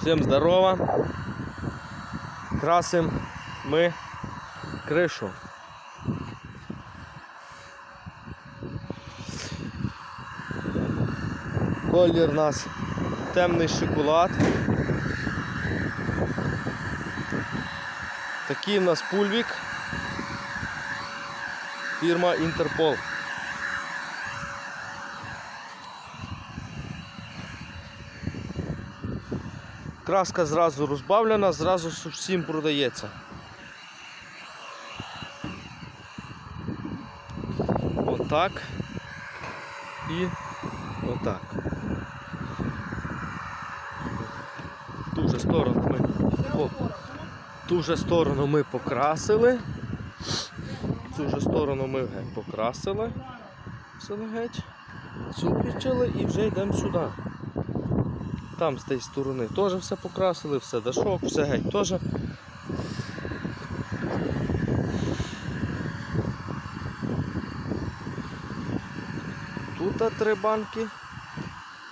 Всім здорово. Красим ми кришу. Колір у нас темний шоколад. Такий у нас пульвік. Фірма Інтерпол. Краска зразу розбавлена, зразу всім продається. Отак. І отак. Ту же сторону ми по, ту же сторону ми покрасили. Цю же сторону ми покрасили. Все геть. Цю і вже йдемо сюди. Там з тієї сторони теж все покрасили, все дашок, все геть теж. Тут три банки,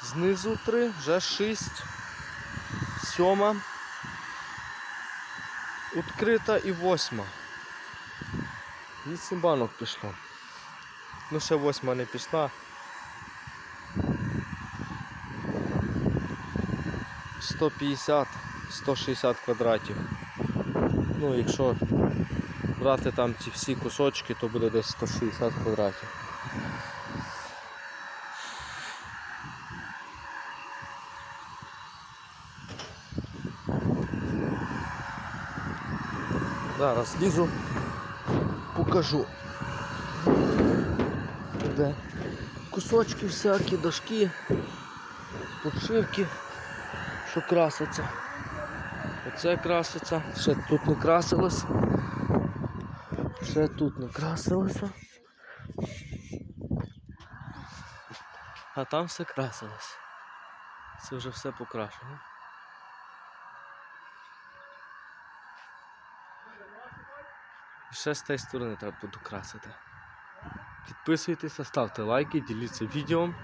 знизу три, вже шість, сьома, відкрита і восьма. Вісім банок пішло. Ну ще восьма не пішла. 150-160 квадратів. Ну, якщо брати там ці всі кусочки, то буде десь 160 квадратів. Зараз лізу, покажу. Де кусочки всякі, дошки, подшивки що краситься. Оце краситься, ще тут не красилось. Ще тут не красилося. А там все красилось. Це вже все покрашено. Ще з тієї сторони треба буду красити. Підписуйтеся, ставте лайки, діліться відео.